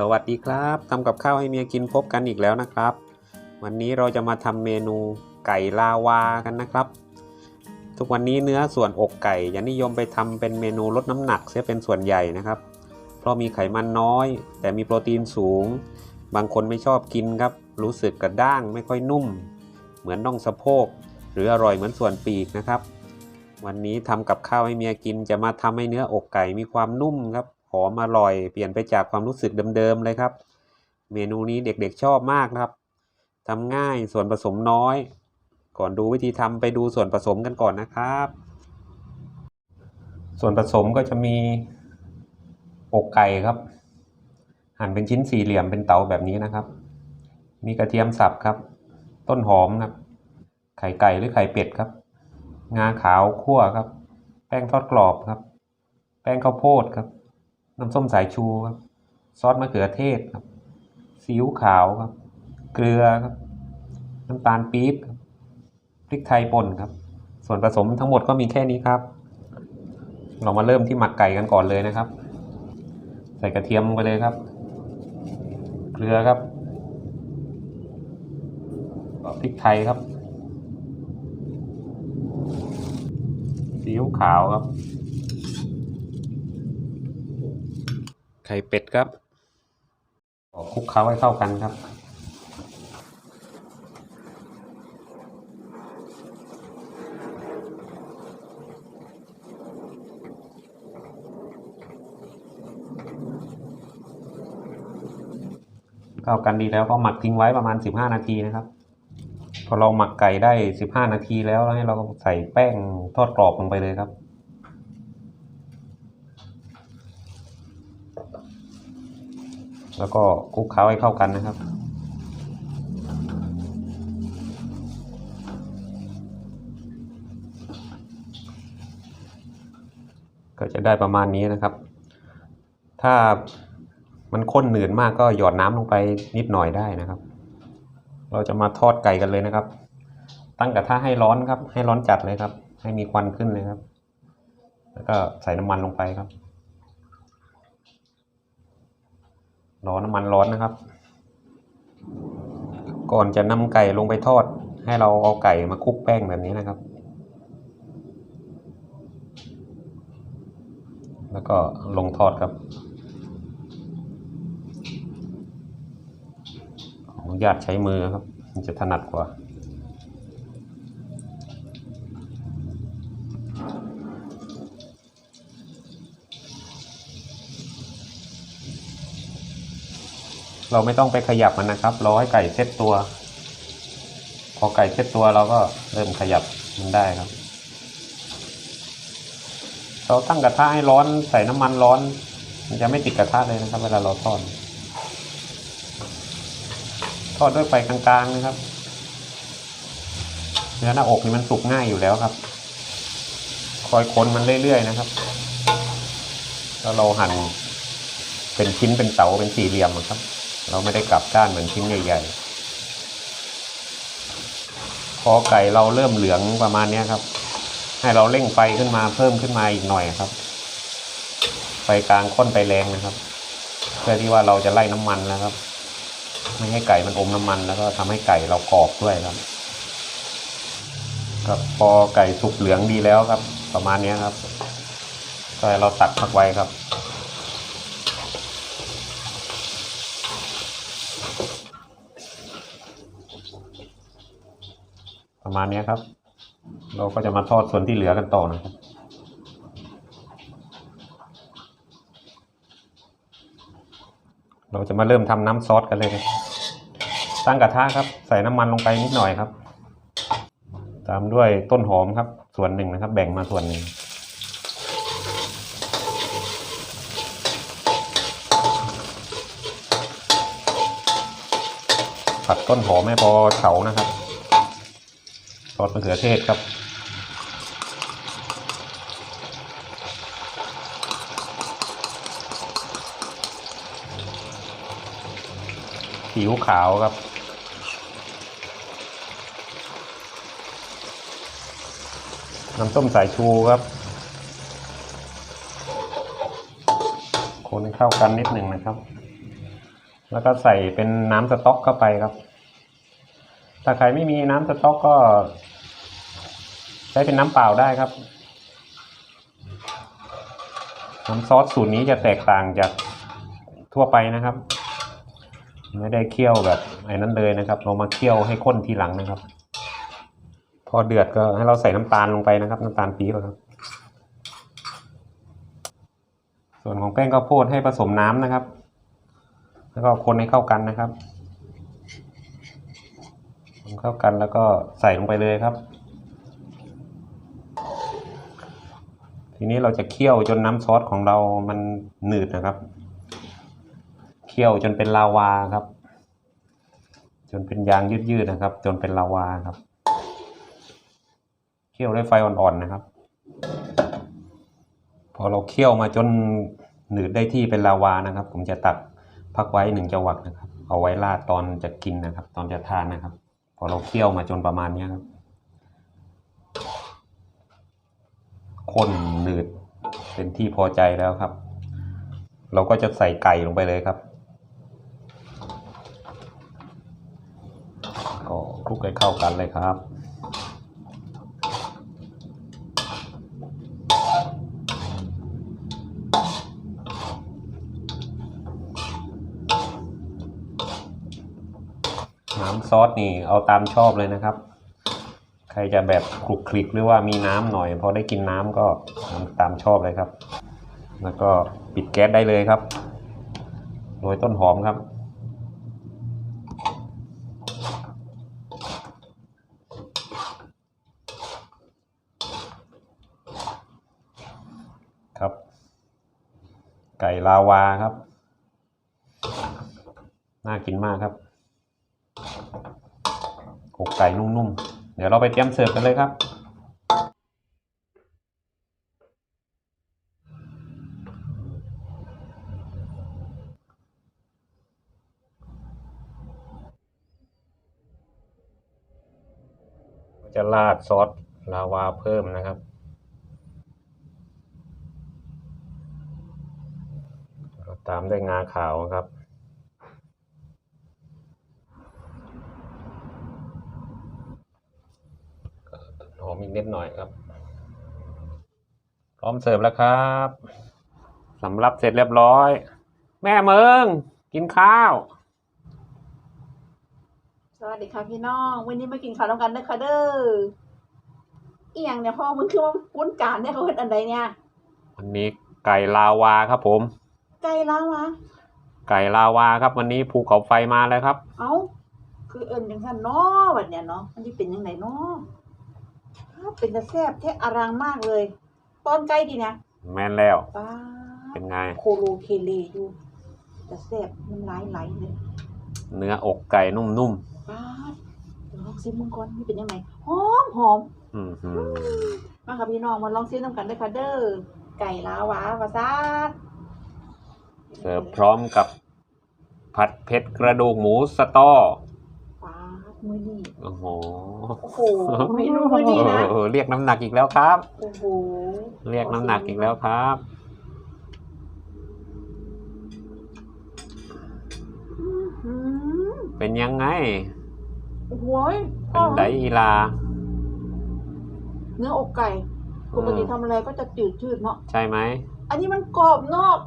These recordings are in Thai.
สวัสดีครับทำกับข้าวให้เมียกินพบกันอีกแล้วนะครับ วันนี้เราจะมาทำเมนูไก่ลาวากันนะครับ ทุกวันนี้เนื้อส่วนอกไก่จะนิยมไปทำเป็นเมนูลดน้ำหนักเสียเป็นส่วนใหญ่นะครับ เพราะมีไขมันน้อย แต่มีโปรตีนสูง บางคนไม่ชอบกินครับ รู้สึกกระด้างไม่ค่อยนุ่ม เหมือนน่องสะโพก หรืออร่อยเหมือนส่วนปีกนะครับ วันนี้ทำกับข้าวให้เมียกินจะมาทำให้เนื้ออกไก่มีความนุ่มครับ หอมอร่อย เปลี่ยนไปจากความรู้สึกเดิมๆเลยครับ เมนูนี้เด็กๆชอบมากนะครับทำง่ายส่วนผสมน้อย ก่อนดูวิธีทำไปดูส่วนผสมกันก่อนนะครับ ส่วนผสมก็จะมีอกไก่ครับ หั่นเป็นชิ้นสี่เหลี่ยมเป็นเต๋าแบบนี้นะครับ มีกระเทียมสับครับ ต้นหอมครับ ไข่ไก่หรือไข่เป็ดครับ งาขาวคั่วครับ แป้งทอดกรอบครับ แป้งข้าวโพดครับ น้ำส้มสายชูครับ ซอสมะเขือเทศครับซีอิ๊วขาวครับ เกลือครับ น้ำตาลปี๊บครับพริกไทยป่นครับ ส่วนผสมทั้งหมดก็มีแค่นี้ครับ เรามาเริ่มที่หมักไก่กันก่อนเลยนะครับ ใส่กระเทียมไปเลยครับ เกลือครับพริกไทยครับซีอิ๊วขาวครับ ไข่เป็ดครับคลุกเคล้าให้เข้ากันครับ เข้ากันดีแล้วก็หมักทิ้งไว้ประมาณ 15 นาทีนะครับ พอเราหมักไก่ได้ 15 นาทีแล้วให้เราใส่แป้งทอดกรอบลงไปเลยครับ แล้วก็คลุกเคล้าให้เข้ากันนะครับ ก็จะได้ประมาณนี้นะครับ ถ้ามันข้นหนืดมากก็หยอดน้ำลงไปนิดหน่อยได้นะครับ เราจะมาทอดไก่กันเลยนะครับ ตั้งกระทะให้ร้อนครับ ให้ร้อนจัดเลยครับ ให้มีควันขึ้นเลยครับ แล้วก็ใส่น้ำมันลงไปครับ รอน้ำมันร้อนนะครับ ก่อนจะนำไก่ลงไปทอด ให้เราเอาไก่มาคลุกแป้งแบบนี้นะครับ แล้วก็ลงทอดครับขออนุญาตใช้มือครับ มันจะถนัดกว่า เราไม่ต้องไปขยับมันนะครับ รอให้ไก่เซ็ตตัว พอไก่เซ็ตตัวเราก็เริ่มขยับมันได้ครับ เราตั้งกระทะให้ร้อนใส่น้ำมันร้อน มันจะไม่ติดกระทะเลยนะครับ เวลาเราทอดทอดด้วยไฟกลางๆนะครับเนื้อหน้าอกนี่มันสุกง่ายอยู่แล้วครับ คอยคนมันเรื่อยๆนะครับ แล้วเราหั่นเป็นชิ้นเป็นเต๋าเป็นสี่เหลี่ยมครับ เราไม่ได้กลับด้านเหมือนชิ้นใหญ่ๆ พอไก่เราเริ่มเหลืองประมาณนี้ครับ ให้เราเร่งไฟขึ้นมาเพิ่มขึ้นมาอีกหน่อยครับ ไฟกลางค่อนไปแรงนะครับ เพื่อที่ว่าเราจะไล่น้ำมันนะครับ ไม่ให้ไก่มันอมน้ำมันแล้วก็ทำให้ไก่เรากรอบด้วยครับครับพอไก่สุกเหลืองดีแล้วครับ ประมาณนี้ครับก็ให้เราตักพักไว้ครับ ประ มาณเนี้ยครับ เราก็จะมาทอดส่วนที่เหลือกันต่อนะครับเราจะมาเริ่มทำน้ำซอสกันเลยครับตั้งกระทะครับ ใส่น้ำมันลงไปนิดหน่อยครับ ตามด้วยต้นหอมครับ ส่วนหนึ่งนะครับ แบ่งมาส่วนหนึ่ง ผัดต้นหอมให้พอเฉานะครับ ซอสมะเขือเทศครับ ผิวขาวครับน้ำส้มสายชูครับ คนให้เข้ากันนิดหนึ่งนะครับ แล้วก็ใส่เป็นน้ำสต๊อกเข้าไปครับ ถ้าใครไม่มีน้ำสต๊อกก็ ช้เป็นน้ำเปล่าได้ครับ น้ำซอสสูตรนี้จะแตกต่างจากทั่วไปนะครับ ไม่ได้เคี่ยวแบบไอ้นั้นเลยนะครับ เรามาเคี่ยวให้ข้นทีหลังนะครับ พอเดือดก็ให้เราใส่น้ำตาลลงไปนะครับ น้ำตาลปี๊บครับ ส่วนของแป้งข้าวโพดให้ผสมน้ำนะครับ แล้วก็คนให้เข้ากันนะครับเข้ากันแล้วก็ใส่ลงไปเลยครับ ทีนี้เราจะเคี่ยวจนน้ำซอสของเรามันหนืดนะครับ เคี่ยวจนเป็นลาวาครับ จนเป็นยางยืดๆนะครับ จนเป็นลาวาครับ เคี่ยวด้วยไฟอ่อนๆนะครับ พอเราเคี่ยวมาจนหนืดได้ที่เป็นลาวานะครับ ผมจะตักพักไว้หนึ่งจังหวักนะครับ เอาไว้ราดตอนจะกินนะครับ ตอนจะทานนะครับ พอเราเคี่ยวมาจนประมาณนี้ครับ ข้นหนืดเป็นที่พอใจแล้วครับ เราก็จะใส่ไก่ลงไปเลยครับ ก็คลุกให้เข้ากันเลยครับน้ำซอสนี่เอาตามชอบเลยนะครับ รจะแบบคลุกคลิกหรือว่ามีน้ำหน่อยพอได้กินน้ำก็ตามชอบเลยครับ แล้วก็ปิดแก๊สได้เลยครับโรยต้นหอมครับ ครับ ไก่ลาวาครับ น่ากินมากครับอกไก่นุ่มๆ เดี๋ยวเราไปเตรียมเสิร์ฟกันเลยครับ จะราดซอสลาวาเพิ่มนะครับ ตามด้วยงาขาวครับ มอีกนิดหน่อยครับ พร้อมเสิร์ฟแล้วครับสำรับเสร็จเรียบร้อย แม่เมืองกินข้าว สวัสดีค่ะพี่น้อง วันนี้มากินข้าวน้ำกันนะคะเด้ออีหยังเนี่ยพ่อมึงคือว่าปุ้นจานเนี่ยเขาเห็นอันใดเนี่ย วันนี้ไก่ลาวาครับผม ไก่ล้าววะไก่ลาวาครับ วันนี้ภูเขาไฟมาแล้วครับ เอ้า คือเอิญจังสันเนาะวันเนี้ยเนาะมันจะเป็นยังไงเนาะอ้าว เป็นตะแซ่บแท้อารางมากเลย ตอนไก่ดีนะแม่นแล้ว ป้าเป็นไง โคโลเคเลอยู่ตะแซ่บมันไหลไหลๆเลยเนื้ออกไก่นุ่มป้าดเดี๋ยวลองซิมมึงก่อนนี่เป็นยังไงหอมหอม ๆอือหือมาค่ะพี่น้องมาลองซิมน้ำกันด้วยค่ะเด้อไก่ลาวาวาซาดเสิร์ฟพร้อมกับ ผัดเผ็ดกระดูกหมูสตอป้าด มือนี่โอ้โหโอ้โหเมนูมือนี่นะเออเรียกน้ำหนักอีกแล้วครับ โอ้โหเรียกน้ำหนักอีกแล้วครับอืมเป็นยังไงโอ้โหยเป็นไดอีลา เนื้ออกไก่ปกติทำอะไรก็จะจืดชืดเนาะใช่ไหมอันนี้มันกรอบนอก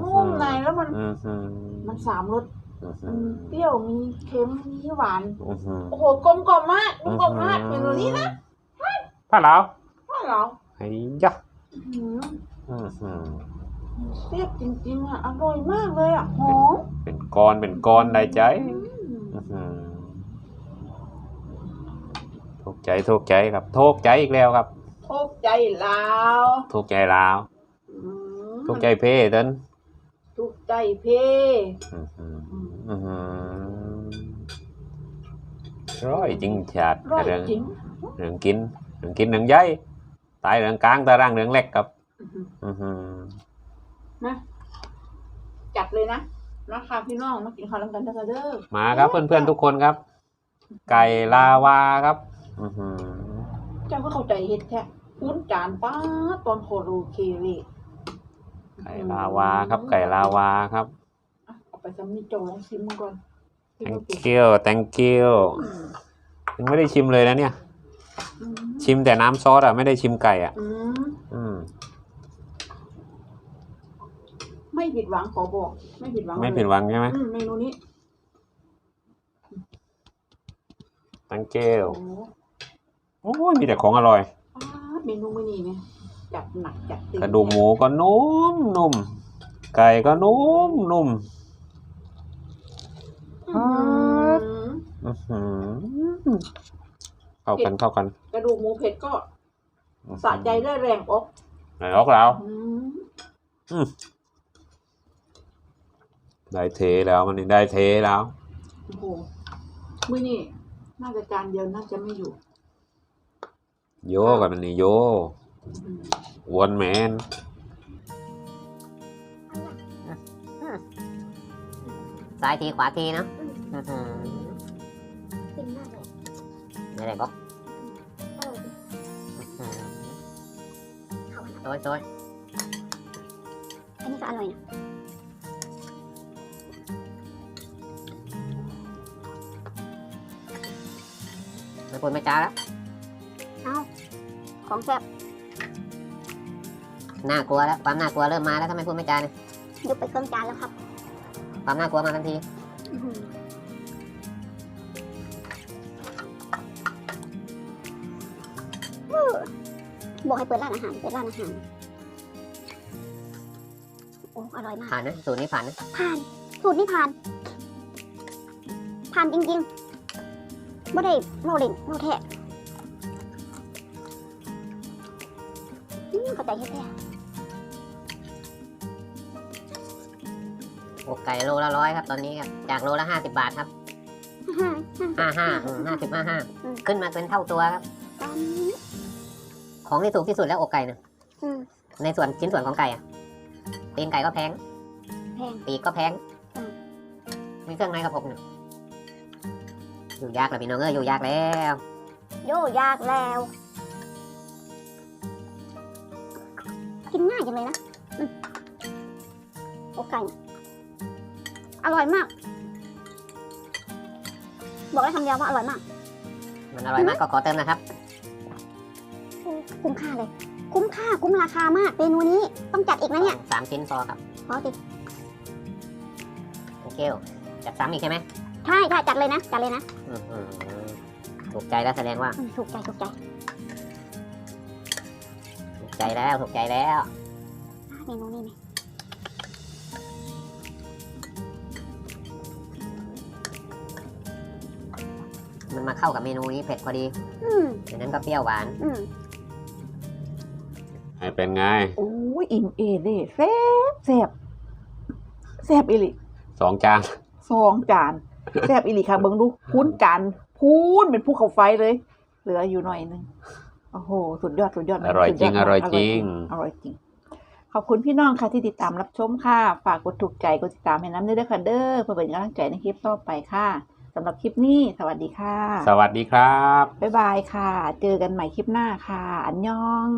นุ่มในแล้วมันอือหือมันสามรส อือหือือมเปรี้ยวมีเค็มมีหวาน อือหือโอ้โหกลมกล่อมมากกลมกล่อมมากเมนูนี้นะถ้าเราว่าเราไอ้ยะอื้อหืออือหือเสียบจริงๆอะอร่อยมากเลยอะหอมเป็นก้อนเป็นก้อนได้ใจอืมอื้อหือถูกใจถูกใจครับถูกใจอีกแล้วครับทุกใจลาวถูกใจลาวอืมถูกใจเพ่เดินทุกใจเพอื้อหืออื้อหือ ร้อยจริงจัดร่อยเรื่องจริงเรื่องกินเรื่องกินเรื่องใหญ่ตายเรื่องกลางตารางเรื่องเล็กครับอื้อหืออื้อหือมาจัดเลยนะนะคะพี่น้องมากินข้าวแล้วกันนะคะเด้อมาครับเพื่อนๆทุกคนครับ ไก่ลาวาครับอื้อหือเจ้าก็เข้าใจเฮ็ดแท้คุ้นจานป้าดตอนโคโรเคเรไก่ลาวาครับ ไก่ลาวาครับอะเอา ไปซ้ำนี่จองชิมก่อนชิมก่อน thank you thank you อืมยังไม่ได้ชิมเลยนะเนี่ย อืมชิมแต่น้ำซอสอะไม่ได้ชิมไก่อะ อืมอืม ไม่ผิดหวังขอบอก ไม่ผิดหวังไม่เลยผิดหวังใช่ไหม อืมเมนูนี้ thank you โอ้โอ้ยมีแต่ของอร่อยป้าดเมนูมื้อนี้เนี่ยจัดหนักจัดเต็มกระดูกหมูก็นุ่มนุ่มไก่ก็นุ่มนุ่ม อืมอื้อหือเข้ากันเข้ากันกระดูกหมูเผ็ดก็สะใจได้แรงอกไหนล็อกแล้วอืมได้เทแล้วมันนี่ได้เทแล้วโอ้โหมื้อนี้น่าจะจานเดียวน่าจะไม่อยู่โยกันมันนี่โย อืม วนแมน ซ้ายทีขวาทีเนาะอื้อหือกินมากเลยไม่ได้บอกเอออื้อหือเข้ากันโซยโซยอันนี้ก็อร่อยนะไม่พูดไม่จาแล้วเอาของแซ่บน่ากลัวแล้วความน่ากลัวเริ่มมาแล้วถ้าไม่พูดไม่จาเนี่ย ยุบไปเครื่องจานแล้วครับ ความน่ากลัวมาทันทีอื้อหืออื้อบอกให้เปิดร้านอาหารเปิดร้านอาหารโอ้อร่อยมากผ่านนะสูตรนี้ผ่านนะผ่านสูตรนี้ผ่าน ผ่านจริงๆไม่ได้เมาเล่นเมาแท้อืมเข้าใจแท้ อกไก่โลละร้อยครับตอนนี้ครับจากโลละห้าสิบบาทครับๆห้าห้าห้าสิบห้าห้าอืมขึ้นมาเป็นเท่าตัวครับตามนี้ของที่ถูกที่สุดแล้วอกไก่นะอืมในส่วนชิ้นส่วนของไก่อะตีนไก่ก็แพงแพงปีกก็แพงอืมมีเครื่องในกระผมเนี่ยอยู่ยากแล้วพี่น้องเอ้ยอยู่ยากแล้วโยยากแล้วกินง่ายจังเลยนะอืมโอไก่ อร่อยมาก บอกได้คำเดียวว่าอร่อยมาก มันอร่อยมากก็ขอเติมนะครับ คุ้มค่าเลย คุ้มค่าคุ้มราคามากเมนูนี้ต้องจัดอีกนะเนี่ยสามชิ้นพอครับขอติโอเคจัดซ้ำอีกใช่ไหมใช่ใช่จัดเลยนะจัดเลยนะอื้อหือถูกใจแล้วแสดงว่าอืมถูกใจถูกใจ ถูกใจแล้วถูกใจแล้วอะเมนูนี้ไหม มันมาเข้ากับเมนูนี้เผ็ดพอดีอืมดังนั้นก็เปรี้ยวหวาน อืมให้เป็นไงโอ้ยอิ่มเอเด้แซ่บแซ่บแซ่บอีหลีสองจาน สองจานแซ่บอีหลีค่ะเบิ่งดูพูนจานพูนเป็นภูเขาไฟเลย เหลืออยู่หน่อยนึงโอ้โหสุดยอดสุดยอดอร่อยสุดจริงมากอร่อยจริงอร่อยจริงขอบคุณพี่น้องค่ะที่ติดตามรับชมค่ะ ฝากกดถูกใจกดติดตามให้น้ำด้วยเด้อค่ะเด้อเพื่อเป็นกำลังใจในคลิปต่อไปค่ะ สำหรับคลิปนี้ สวัสดีค่ะ สวัสดีครับ บ๊ายบายค่ะ เจอกันใหม่คลิปหน้าค่ะ อันยอง